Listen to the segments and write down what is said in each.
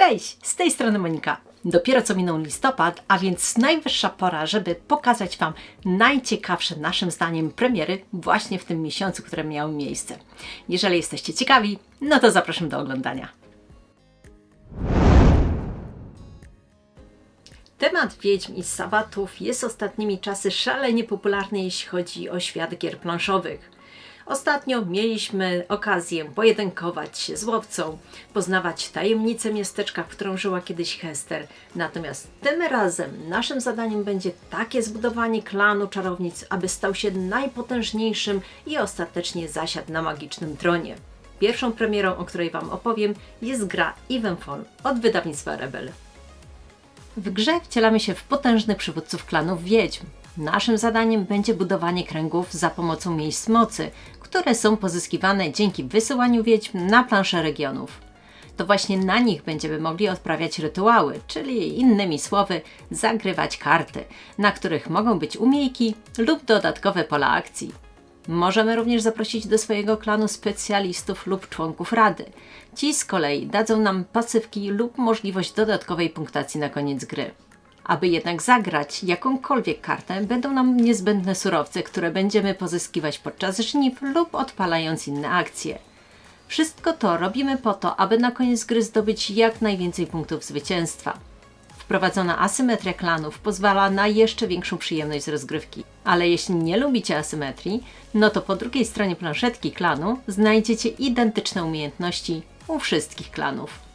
Cześć, z tej strony Monika. Dopiero co minął listopad, a więc najwyższa pora, żeby pokazać Wam najciekawsze naszym zdaniem premiery właśnie w tym miesiącu, które miały miejsce. Jeżeli jesteście ciekawi, no to zapraszam do oglądania. Temat wiedźm i sabatów jest ostatnimi czasy szalenie popularny, jeśli chodzi o świat gier planszowych. Ostatnio mieliśmy okazję pojedynkować się z łowcą, poznawać tajemnicę miasteczka, w którą żyła kiedyś Hester. Natomiast tym razem naszym zadaniem będzie takie zbudowanie klanu czarownic, aby stał się najpotężniejszym i ostatecznie zasiadł na magicznym tronie. Pierwszą premierą, o której Wam opowiem, jest gra Evenfall od wydawnictwa Rebel. W grze wcielamy się w potężnych przywódców klanów wiedźm. Naszym zadaniem będzie budowanie kręgów za pomocą miejsc mocy, które są pozyskiwane dzięki wysyłaniu wiedźm na plansze regionów. To właśnie na nich będziemy mogli odprawiać rytuały, czyli innymi słowy, zagrywać karty, na których mogą być umiejki lub dodatkowe pola akcji. Możemy również zaprosić do swojego klanu specjalistów lub członków rady. Ci z kolei dadzą nam pasywki lub możliwość dodatkowej punktacji na koniec gry. Aby jednak zagrać jakąkolwiek kartę, będą nam niezbędne surowce, które będziemy pozyskiwać podczas żniw lub odpalając inne akcje. Wszystko to robimy po to, aby na koniec gry zdobyć jak najwięcej punktów zwycięstwa. Wprowadzona asymetria klanów pozwala na jeszcze większą przyjemność z rozgrywki. Ale jeśli nie lubicie asymetrii, no to po drugiej stronie planszetki klanu znajdziecie identyczne umiejętności u wszystkich klanów.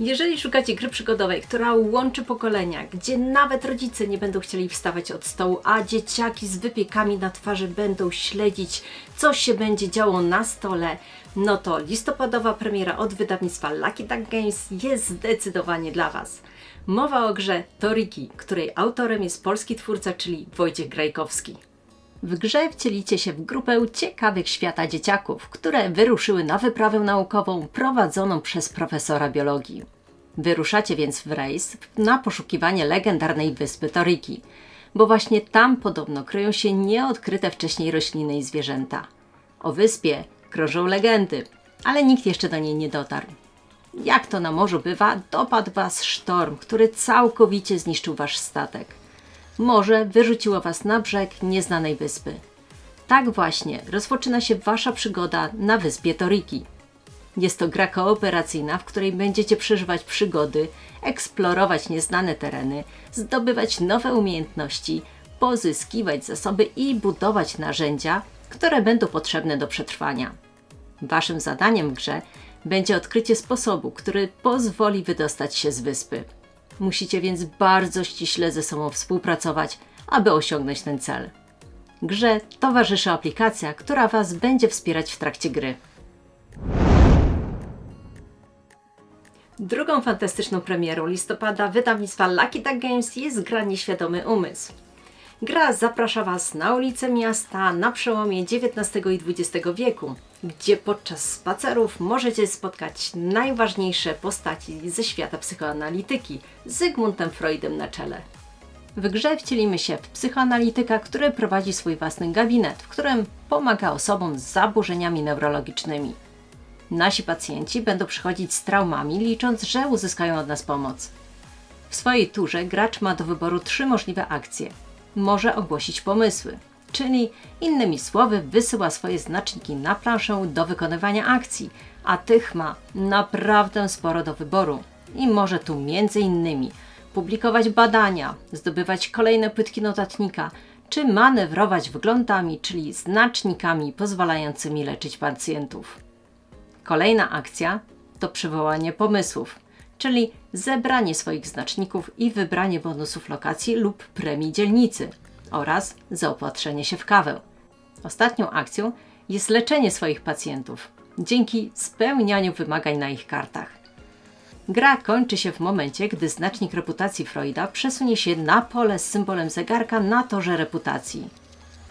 Jeżeli szukacie gry przygodowej, która łączy pokolenia, gdzie nawet rodzice nie będą chcieli wstawać od stołu, a dzieciaki z wypiekami na twarzy będą śledzić, co się będzie działo na stole, no to listopadowa premiera od wydawnictwa Lucky Duck Games jest zdecydowanie dla Was. Mowa o grze Toriki, której autorem jest polski twórca, czyli Wojciech Grajkowski. W grze wcielicie się w grupę ciekawych świata dzieciaków, które wyruszyły na wyprawę naukową prowadzoną przez profesora biologii. Wyruszacie więc w rejs na poszukiwanie legendarnej wyspy Toriki, bo właśnie tam podobno kryją się nieodkryte wcześniej rośliny i zwierzęta. O wyspie krążą legendy, ale nikt jeszcze do niej nie dotarł. Jak to na morzu bywa, dopadł was sztorm, który całkowicie zniszczył wasz statek. Morze wyrzuciło was na brzeg nieznanej wyspy. Tak właśnie rozpoczyna się wasza przygoda na wyspie Toriki. Jest to gra kooperacyjna, w której będziecie przeżywać przygody, eksplorować nieznane tereny, zdobywać nowe umiejętności, pozyskiwać zasoby i budować narzędzia, które będą potrzebne do przetrwania. Waszym zadaniem w grze będzie odkrycie sposobu, który pozwoli wydostać się z wyspy. Musicie więc bardzo ściśle ze sobą współpracować, aby osiągnąć ten cel. Grze towarzyszy aplikacja, która Was będzie wspierać w trakcie gry. Drugą fantastyczną premierą listopada wydawnictwa Lucky Duck Games jest gra Nieświadomy Umysł. Gra zaprasza Was na ulice miasta na przełomie XIX i XX wieku, gdzie podczas spacerów możecie spotkać najważniejsze postaci ze świata psychoanalityki, z Zygmuntem Freudem na czele. W grze wcielimy się w psychoanalityka, który prowadzi swój własny gabinet, w którym pomaga osobom z zaburzeniami neurologicznymi. Nasi pacjenci będą przychodzić z traumami, licząc, że uzyskają od nas pomoc. W swojej turze gracz ma do wyboru trzy możliwe akcje. Może ogłosić pomysły, czyli innymi słowy wysyła swoje znaczniki na planszę do wykonywania akcji, a tych ma naprawdę sporo do wyboru. I może tu między innymi publikować badania, zdobywać kolejne płytki notatnika, czy manewrować wglądami, czyli znacznikami pozwalającymi leczyć pacjentów. Kolejna akcja to przywołanie pomysłów, czyli zebranie swoich znaczników i wybranie bonusów lokacji lub premii dzielnicy oraz zaopatrzenie się w kawę. Ostatnią akcją jest leczenie swoich pacjentów dzięki spełnianiu wymagań na ich kartach. Gra kończy się w momencie, gdy znacznik reputacji Freuda przesunie się na pole z symbolem zegarka na torze reputacji.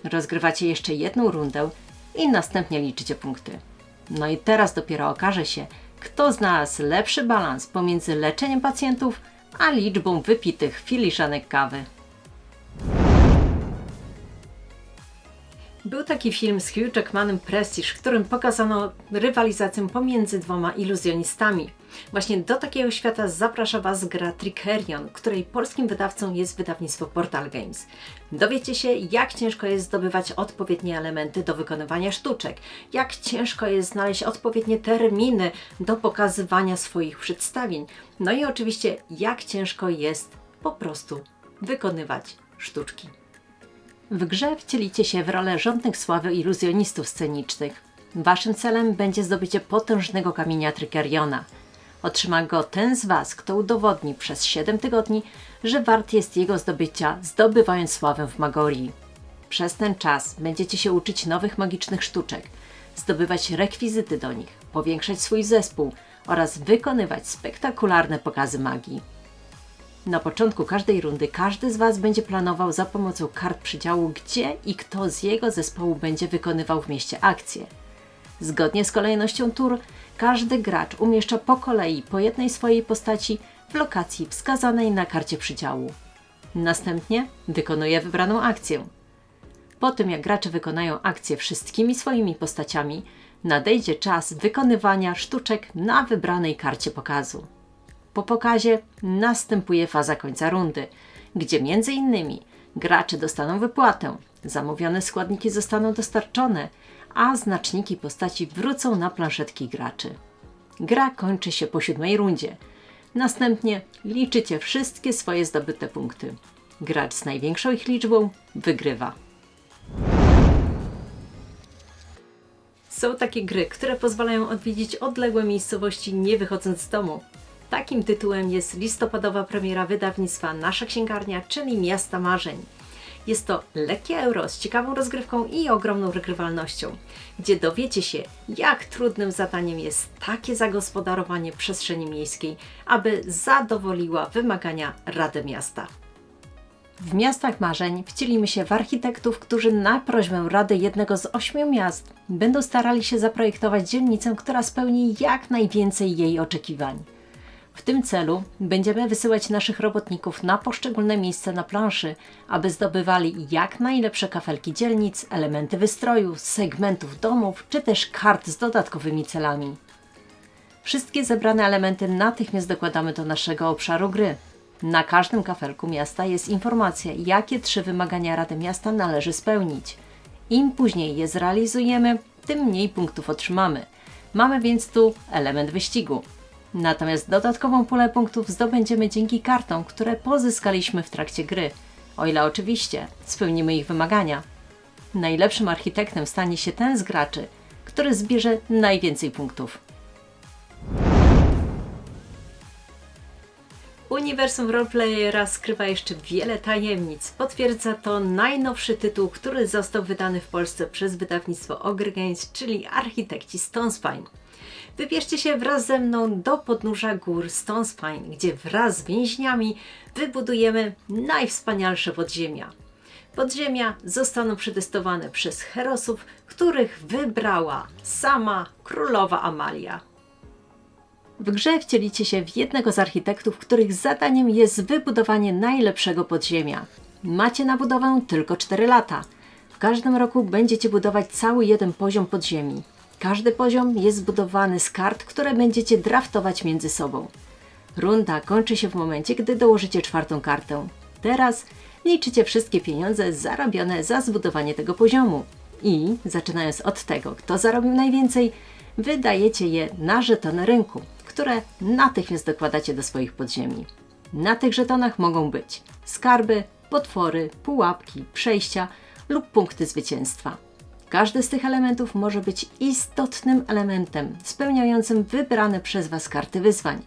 Rozgrywacie jeszcze jedną rundę i następnie liczycie punkty. No i teraz dopiero okaże się, kto znalazł lepszy balans pomiędzy leczeniem pacjentów a liczbą wypitych filiszanek kawy. Był taki film z Hugh Jackmanem Prestige, w którym pokazano rywalizację pomiędzy dwoma iluzjonistami. Właśnie do takiego świata zaprasza Was gra Trickerion, której polskim wydawcą jest wydawnictwo Portal Games. Dowiecie się, jak ciężko jest zdobywać odpowiednie elementy do wykonywania sztuczek, jak ciężko jest znaleźć odpowiednie terminy do pokazywania swoich przedstawień, no i oczywiście, jak ciężko jest po prostu wykonywać sztuczki. W grze wcielicie się w rolę rządnych sławy iluzjonistów scenicznych. Waszym celem będzie zdobycie potężnego kamienia Trykeriona. Otrzyma go ten z Was, kto udowodni przez 7 tygodni, że wart jest jego zdobycia, zdobywając sławę w Magorii. Przez ten czas będziecie się uczyć nowych magicznych sztuczek, zdobywać rekwizyty do nich, powiększać swój zespół oraz wykonywać spektakularne pokazy magii. Na początku każdej rundy każdy z Was będzie planował za pomocą kart przydziału, gdzie i kto z jego zespołu będzie wykonywał w mieście akcje. Zgodnie z kolejnością tur, każdy gracz umieszcza po kolei po jednej swojej postaci w lokacji wskazanej na karcie przydziału. Następnie wykonuje wybraną akcję. Po tym jak gracze wykonają akcję wszystkimi swoimi postaciami, nadejdzie czas wykonywania sztuczek na wybranej karcie pokazu. Po pokazie następuje faza końca rundy, gdzie między innymi gracze dostaną wypłatę, zamówione składniki zostaną dostarczone, a znaczniki postaci wrócą na planszetki graczy. Gra kończy się po siódmej rundzie. Następnie liczycie wszystkie swoje zdobyte punkty. Gracz z największą ich liczbą wygrywa. Są takie gry, które pozwalają odwiedzić odległe miejscowości nie wychodząc z domu. Takim tytułem jest listopadowa premiera wydawnictwa Nasza Księgarnia, czyli Miasta Marzeń. Jest to lekkie euro z ciekawą rozgrywką i ogromną regrywalnością, gdzie dowiecie się, jak trudnym zadaniem jest takie zagospodarowanie przestrzeni miejskiej, aby zadowoliła wymagania Rady Miasta. W miastach marzeń wcielimy się w architektów, którzy na prośbę Rady jednego z ośmiu miast będą starali się zaprojektować dzielnicę, która spełni jak najwięcej jej oczekiwań. W tym celu będziemy wysyłać naszych robotników na poszczególne miejsca na planszy, aby zdobywali jak najlepsze kafelki dzielnic, elementy wystroju, segmentów domów czy też kart z dodatkowymi celami. Wszystkie zebrane elementy natychmiast dokładamy do naszego obszaru gry. Na każdym kafelku miasta jest informacja, jakie trzy wymagania Rady Miasta należy spełnić. Im później je zrealizujemy, tym mniej punktów otrzymamy. Mamy więc tu element wyścigu. Natomiast dodatkową pulę punktów zdobędziemy dzięki kartom, które pozyskaliśmy w trakcie gry, o ile oczywiście spełnimy ich wymagania. Najlepszym architektem stanie się ten z graczy, który zbierze najwięcej punktów. Uniwersum Roleplayera skrywa jeszcze wiele tajemnic. Potwierdza to najnowszy tytuł, który został wydany w Polsce przez wydawnictwo Ogre Games, czyli Architekci Stonespine. Wybierzcie się wraz ze mną do podnóża gór Stonespine, gdzie wraz z więźniami wybudujemy najwspanialsze podziemia. Podziemia zostaną przetestowane przez herosów, których wybrała sama królowa Amalia. W grze wcielicie się w jednego z architektów, których zadaniem jest wybudowanie najlepszego podziemia. Macie na budowę tylko 4 lata. W każdym roku będziecie budować cały jeden poziom podziemi. Każdy poziom jest zbudowany z kart, które będziecie draftować między sobą. Runda kończy się w momencie, gdy dołożycie czwartą kartę. Teraz liczycie wszystkie pieniądze zarobione za zbudowanie tego poziomu. I, zaczynając od tego, kto zarobił najwięcej, wydajecie je na żetony rynku, które natychmiast dokładacie do swoich podziemi. Na tych żetonach mogą być skarby, potwory, pułapki, przejścia lub punkty zwycięstwa. Każdy z tych elementów może być istotnym elementem spełniającym wybrane przez Was karty wyzwań,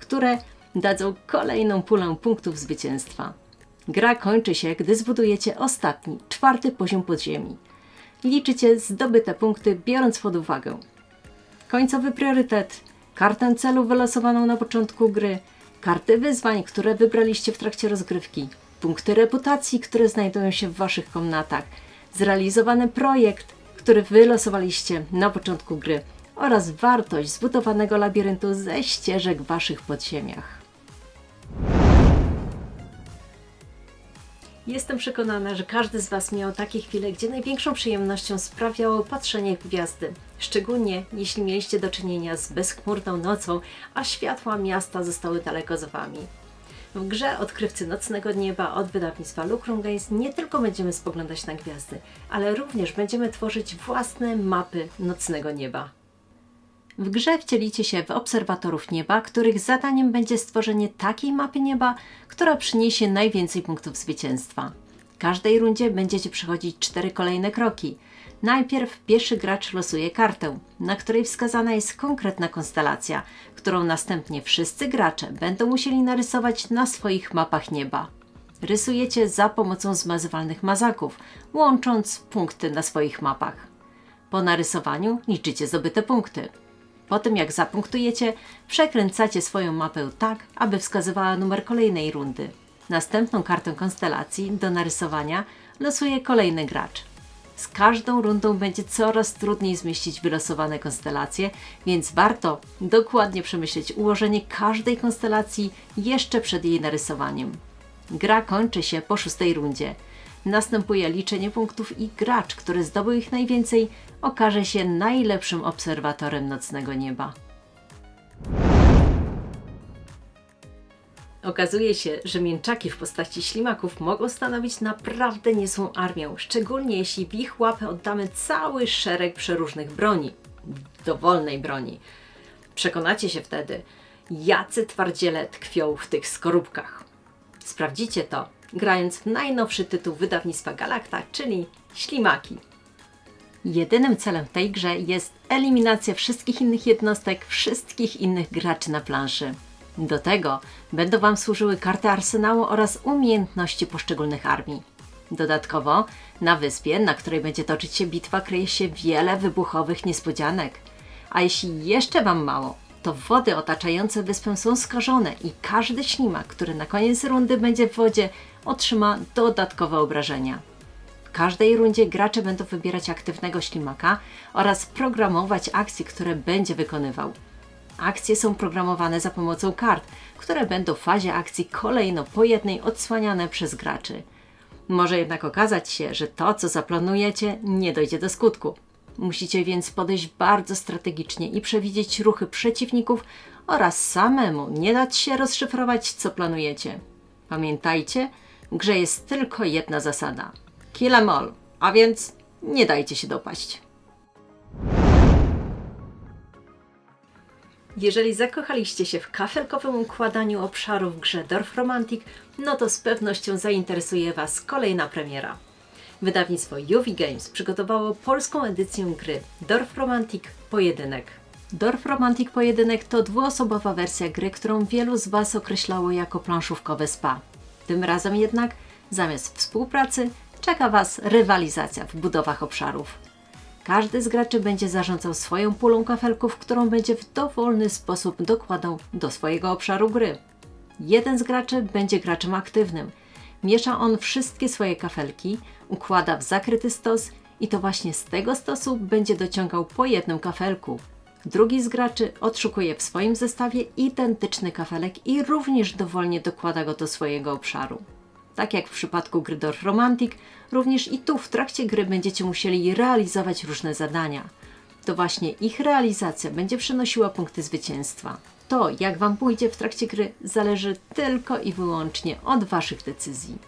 które dadzą kolejną pulę punktów zwycięstwa. Gra kończy się, gdy zbudujecie ostatni, czwarty poziom podziemi. Liczycie zdobyte punkty, biorąc pod uwagę końcowy priorytet, kartę celu wylosowaną na początku gry, karty wyzwań, które wybraliście w trakcie rozgrywki, punkty reputacji, które znajdują się w Waszych komnatach, zrealizowany projekt, który wylosowaliście na początku gry oraz wartość zbudowanego labiryntu ze ścieżek w Waszych podziemiach. Jestem przekonana, że każdy z Was miał takie chwile, gdzie największą przyjemnością sprawiało patrzenie gwiazdy. Szczególnie jeśli mieliście do czynienia z bezchmurną nocą, a światła miasta zostały daleko za Wami. W grze Odkrywcy Nocnego Nieba od wydawnictwa Lucrum Games nie tylko będziemy spoglądać na gwiazdy, ale również będziemy tworzyć własne mapy nocnego nieba. W grze wcielicie się w obserwatorów nieba, których zadaniem będzie stworzenie takiej mapy nieba, która przyniesie najwięcej punktów zwycięstwa. Każdej rundzie będziecie przechodzić cztery kolejne kroki. Najpierw pierwszy gracz losuje kartę, na której wskazana jest konkretna konstelacja, którą następnie wszyscy gracze będą musieli narysować na swoich mapach nieba. Rysujecie za pomocą zmazywalnych mazaków, łącząc punkty na swoich mapach. Po narysowaniu liczycie zdobyte punkty. Po tym jak zapunktujecie, przekręcacie swoją mapę tak, aby wskazywała numer kolejnej rundy. Następną kartę konstelacji do narysowania losuje kolejny gracz. Z każdą rundą będzie coraz trudniej zmieścić wylosowane konstelacje, więc warto dokładnie przemyśleć ułożenie każdej konstelacji jeszcze przed jej narysowaniem. Gra kończy się po szóstej rundzie. Następuje liczenie punktów i gracz, który zdobył ich najwięcej, okaże się najlepszym obserwatorem nocnego nieba. Okazuje się, że mięczaki w postaci ślimaków mogą stanowić naprawdę niezłą armię, szczególnie jeśli w ich łapę oddamy cały szereg przeróżnych broni, dowolnej broni. Przekonacie się wtedy, jacy twardziele tkwią w tych skorupkach. Sprawdzicie to, grając w najnowszy tytuł wydawnictwa Galacta, czyli Ślimaki. Jedynym celem w tej grze jest eliminacja wszystkich innych jednostek, wszystkich innych graczy na planszy. Do tego będą Wam służyły karty arsenału oraz umiejętności poszczególnych armii. Dodatkowo na wyspie, na której będzie toczyć się bitwa, kryje się wiele wybuchowych niespodzianek. A jeśli jeszcze Wam mało, to wody otaczające wyspę są skażone i każdy ślimak, który na koniec rundy będzie w wodzie, otrzyma dodatkowe obrażenia. W każdej rundzie gracze będą wybierać aktywnego ślimaka oraz programować akcje, które będzie wykonywał. Akcje są programowane za pomocą kart, które będą w fazie akcji kolejno po jednej odsłaniane przez graczy. Może jednak okazać się, że to, co zaplanujecie, nie dojdzie do skutku. Musicie więc podejść bardzo strategicznie i przewidzieć ruchy przeciwników oraz samemu nie dać się rozszyfrować, co planujecie. Pamiętajcie, grze jest tylko jedna zasada: kill em all, a więc nie dajcie się dopaść. Jeżeli zakochaliście się w kafelkowym układaniu obszarów w grze Dorf Romantic, no to z pewnością zainteresuje Was kolejna premiera. Wydawnictwo Juvi Games przygotowało polską edycję gry Dorf Romantic Pojedynek. Dorf Romantic Pojedynek to dwuosobowa wersja gry, którą wielu z Was określało jako planszówkowe spa. Tym razem jednak, zamiast współpracy, czeka Was rywalizacja w budowach obszarów. Każdy z graczy będzie zarządzał swoją pulą kafelków, którą będzie w dowolny sposób dokładał do swojego obszaru gry. Jeden z graczy będzie graczem aktywnym. Miesza on wszystkie swoje kafelki, układa w zakryty stos i to właśnie z tego stosu będzie dociągał po jednym kafelku. Drugi z graczy odszukuje w swoim zestawie identyczny kafelek i również dowolnie dokłada go do swojego obszaru. Tak jak w przypadku gry Dorf Romantic, również i tu w trakcie gry będziecie musieli realizować różne zadania. To właśnie ich realizacja będzie przynosiła punkty zwycięstwa. To, jak Wam pójdzie w trakcie gry, zależy tylko i wyłącznie od Waszych decyzji.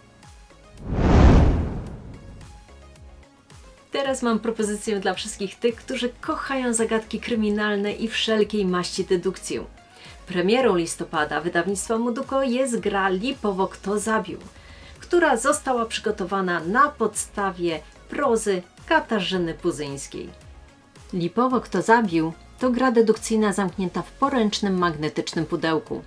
Teraz mam propozycję dla wszystkich tych, którzy kochają zagadki kryminalne i wszelkiej maści dedukcję. Premierą listopada wydawnictwa Muduko jest gra Lipowo Kto Zabił – która została przygotowana na podstawie prozy Katarzyny Puzyńskiej. Lipowo Kto zabił to gra dedukcyjna zamknięta w poręcznym magnetycznym pudełku.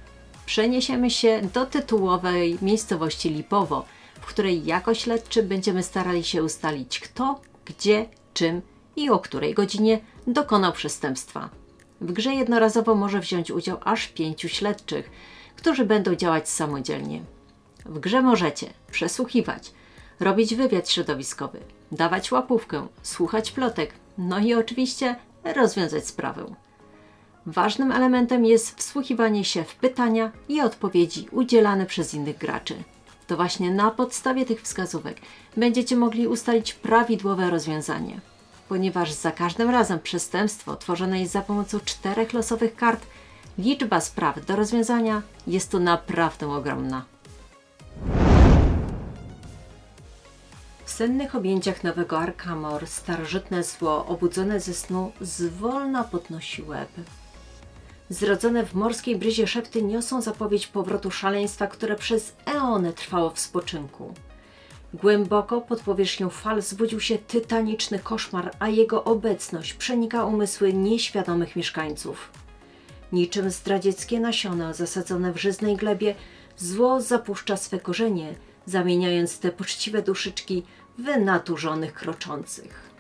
Przeniesiemy się do tytułowej miejscowości Lipowo, w której jako śledczy będziemy starali się ustalić kto, gdzie, czym i o której godzinie dokonał przestępstwa. W grze jednorazowo może wziąć udział aż pięciu śledczych, którzy będą działać samodzielnie. W grze możecie przesłuchiwać, robić wywiad środowiskowy, dawać łapówkę, słuchać plotek, no i oczywiście rozwiązać sprawę. Ważnym elementem jest wsłuchiwanie się w pytania i odpowiedzi udzielane przez innych graczy. To właśnie na podstawie tych wskazówek będziecie mogli ustalić prawidłowe rozwiązanie. Ponieważ za każdym razem przestępstwo tworzone jest za pomocą czterech losowych kart, liczba spraw do rozwiązania jest tu naprawdę ogromna. W sennych objęciach nowego Arkamor starożytne zło obudzone ze snu zwolna podnosi łeb. Zrodzone w morskiej bryzie szepty niosą zapowiedź powrotu szaleństwa, które przez eony trwało w spoczynku. Głęboko pod powierzchnią fal zbudził się tytaniczny koszmar, a jego obecność przenika umysły nieświadomych mieszkańców. Niczym zdradzieckie nasiona zasadzone w żyznej glebie, zło zapuszcza swe korzenie, zamieniając te poczciwe duszyczki w wynaturzonych kroczących.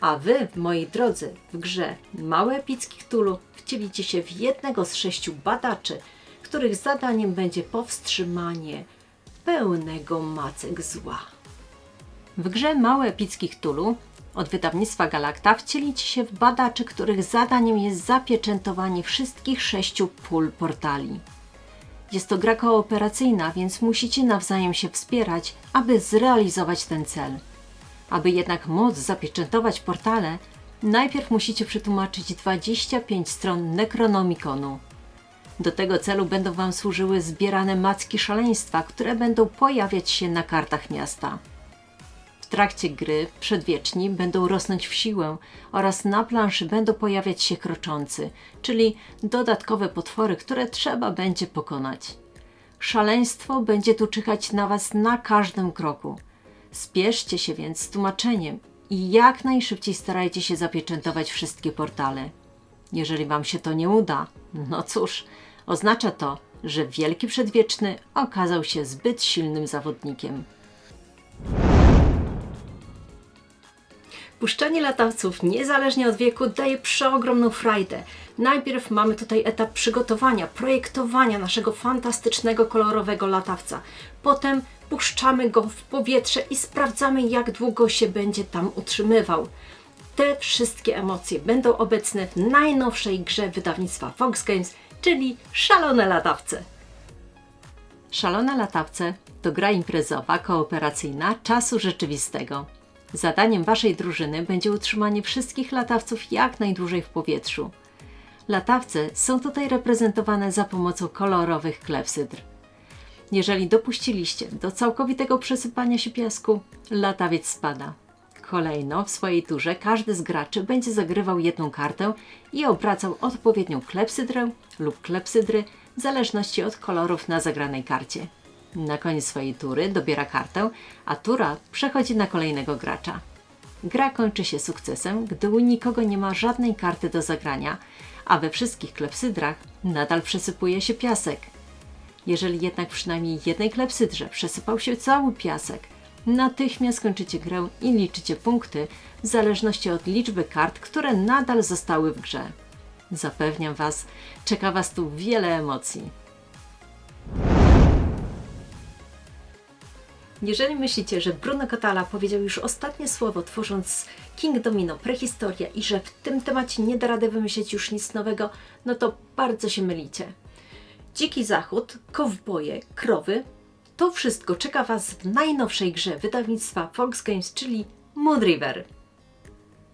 A wy, moi drodzy, w grze Małe Epicki Cthulhu wcielicie się w jednego z sześciu badaczy, których zadaniem będzie powstrzymanie pełnego macek zła. W grze Małe Epicki Cthulhu od wydawnictwa Galacta wcielicie się w badaczy, których zadaniem jest zapieczętowanie wszystkich sześciu pól portali. Jest to gra kooperacyjna, więc musicie nawzajem się wspierać, aby zrealizować ten cel. Aby jednak móc zapieczętować portale, najpierw musicie przetłumaczyć 25 stron Necronomiconu. Do tego celu będą Wam służyły zbierane macki szaleństwa, które będą pojawiać się na kartach miasta. Trakcie gry przedwieczni będą rosnąć w siłę oraz na planszy będą pojawiać się kroczący, czyli dodatkowe potwory, które trzeba będzie pokonać. Szaleństwo będzie tu czyhać na Was na każdym kroku. Spieszcie się więc z tłumaczeniem i jak najszybciej starajcie się zapieczętować wszystkie portale. Jeżeli Wam się to nie uda, no cóż, oznacza to, że Wielki Przedwieczny okazał się zbyt silnym zawodnikiem. Puszczanie latawców niezależnie od wieku daje przeogromną frajdę. Najpierw mamy tutaj etap przygotowania, projektowania naszego fantastycznego, kolorowego latawca. Potem puszczamy go w powietrze i sprawdzamy, jak długo się będzie tam utrzymywał. Te wszystkie emocje będą obecne w najnowszej grze wydawnictwa Fox Games, czyli Szalone Latawce. Szalone Latawce to gra imprezowa, kooperacyjna czasu rzeczywistego. Zadaniem Waszej drużyny będzie utrzymanie wszystkich latawców jak najdłużej w powietrzu. Latawce są tutaj reprezentowane za pomocą kolorowych klepsydr. Jeżeli dopuściliście do całkowitego przesypania się piasku, latawiec spada. Kolejno w swojej turze każdy z graczy będzie zagrywał jedną kartę i obracał odpowiednią klepsydrę lub klepsydry w zależności od kolorów na zagranej karcie. Na koniec swojej tury dobiera kartę, a tura przechodzi na kolejnego gracza. Gra kończy się sukcesem, gdy u nikogo nie ma żadnej karty do zagrania, a we wszystkich klepsydrach nadal przesypuje się piasek. Jeżeli jednak przynajmniej jednej klepsydrze przesypał się cały piasek, natychmiast kończycie grę i liczycie punkty w zależności od liczby kart, które nadal zostały w grze. Zapewniam Was, czeka Was tu wiele emocji. Jeżeli myślicie, że Bruno Catala powiedział już ostatnie słowo tworząc King Domino, prehistoria i że w tym temacie nie da rady wymyślić już nic nowego, no to bardzo się mylicie. Dziki Zachód, kowboje, krowy, to wszystko czeka Was w najnowszej grze wydawnictwa Fox Games, czyli Moon River.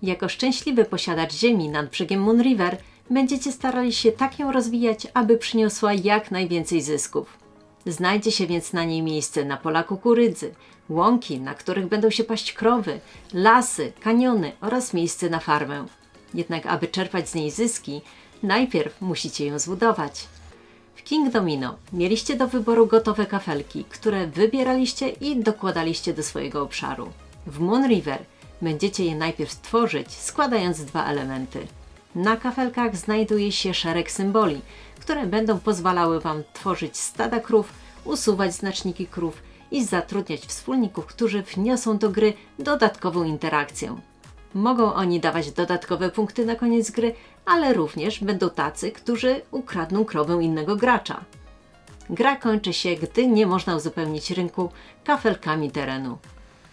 Jako szczęśliwy posiadacz ziemi nad brzegiem Moon River będziecie starali się tak ją rozwijać, aby przyniosła jak najwięcej zysków. Znajdzie się więc na niej miejsce na pola kukurydzy, łąki, na których będą się paść krowy, lasy, kaniony oraz miejsce na farmę. Jednak aby czerpać z niej zyski, najpierw musicie ją zbudować. W King Domino mieliście do wyboru gotowe kafelki, które wybieraliście i dokładaliście do swojego obszaru. W Moon River będziecie je najpierw stworzyć, składając dwa elementy. Na kafelkach znajduje się szereg symboli, które będą pozwalały Wam tworzyć stada krów, usuwać znaczniki krów i zatrudniać wspólników, którzy wniosą do gry dodatkową interakcję. Mogą oni dawać dodatkowe punkty na koniec gry, ale również będą tacy, którzy ukradną krowę innego gracza. Gra kończy się, gdy nie można uzupełnić rynku kafelkami terenu.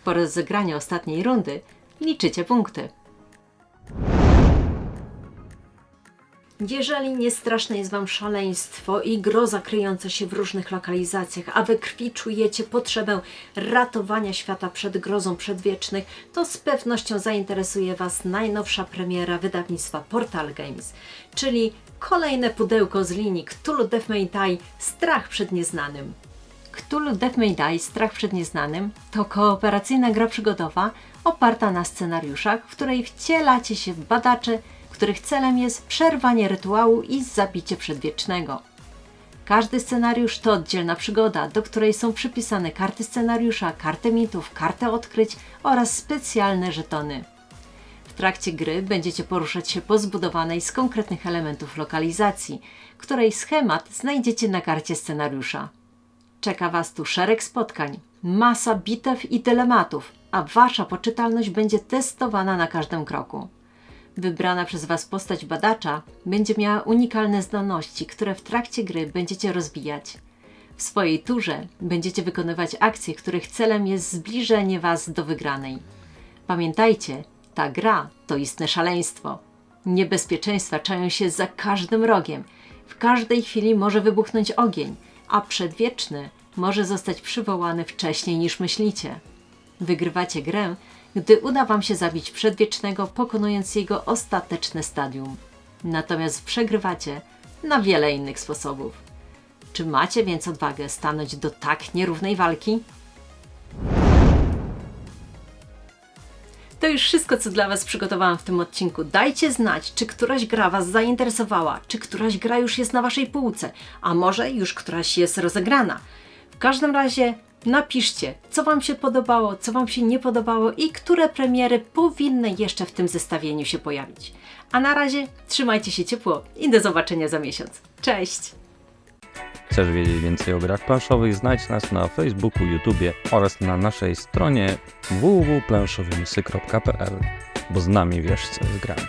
Po rozegraniu ostatniej rundy liczycie punkty. Jeżeli nie straszne jest Wam szaleństwo i groza kryjąca się w różnych lokalizacjach, a we krwi czujecie potrzebę ratowania świata przed grozą przedwiecznych, to z pewnością zainteresuje Was najnowsza premiera wydawnictwa Portal Games, czyli kolejne pudełko z linii Cthulhu Death May Die Strach przed Nieznanym. Cthulhu Death May Die Strach przed Nieznanym to kooperacyjna gra przygodowa oparta na scenariuszach, w której wcielacie się w badaczy, których celem jest przerwanie rytuału i zabicie przedwiecznego. Każdy scenariusz to oddzielna przygoda, do której są przypisane karty scenariusza, karty mitów, karty odkryć oraz specjalne żetony. W trakcie gry będziecie poruszać się po zbudowanej z konkretnych elementów lokalizacji, której schemat znajdziecie na karcie scenariusza. Czeka Was tu szereg spotkań, masa bitew i dylematów, a Wasza poczytalność będzie testowana na każdym kroku. Wybrana przez Was postać badacza będzie miała unikalne zdolności, które w trakcie gry będziecie rozwijać. W swojej turze będziecie wykonywać akcje, których celem jest zbliżenie Was do wygranej. Pamiętajcie, ta gra to istne szaleństwo. Niebezpieczeństwa czają się za każdym rogiem. W każdej chwili może wybuchnąć ogień, a przedwieczny może zostać przywołany wcześniej niż myślicie. Wygrywacie grę, gdy uda Wam się zabić przedwiecznego, pokonując jego ostateczne stadium. Natomiast przegrywacie na wiele innych sposobów. Czy macie więc odwagę stanąć do tak nierównej walki? To już wszystko, co dla Was przygotowałam w tym odcinku. Dajcie znać, czy któraś gra Was zainteresowała, czy któraś gra już jest na Waszej półce, a może już któraś jest rozegrana. W każdym razie napiszcie, co Wam się podobało, co Wam się nie podobało i które premiery powinny jeszcze w tym zestawieniu się pojawić. A na razie trzymajcie się ciepło i do zobaczenia za miesiąc. Cześć! Chcesz wiedzieć więcej o grach planszowych? Znajdź nas na Facebooku, YouTubie oraz na naszej stronie www.planszowymysy.pl, bo z nami wiesz co jest grane.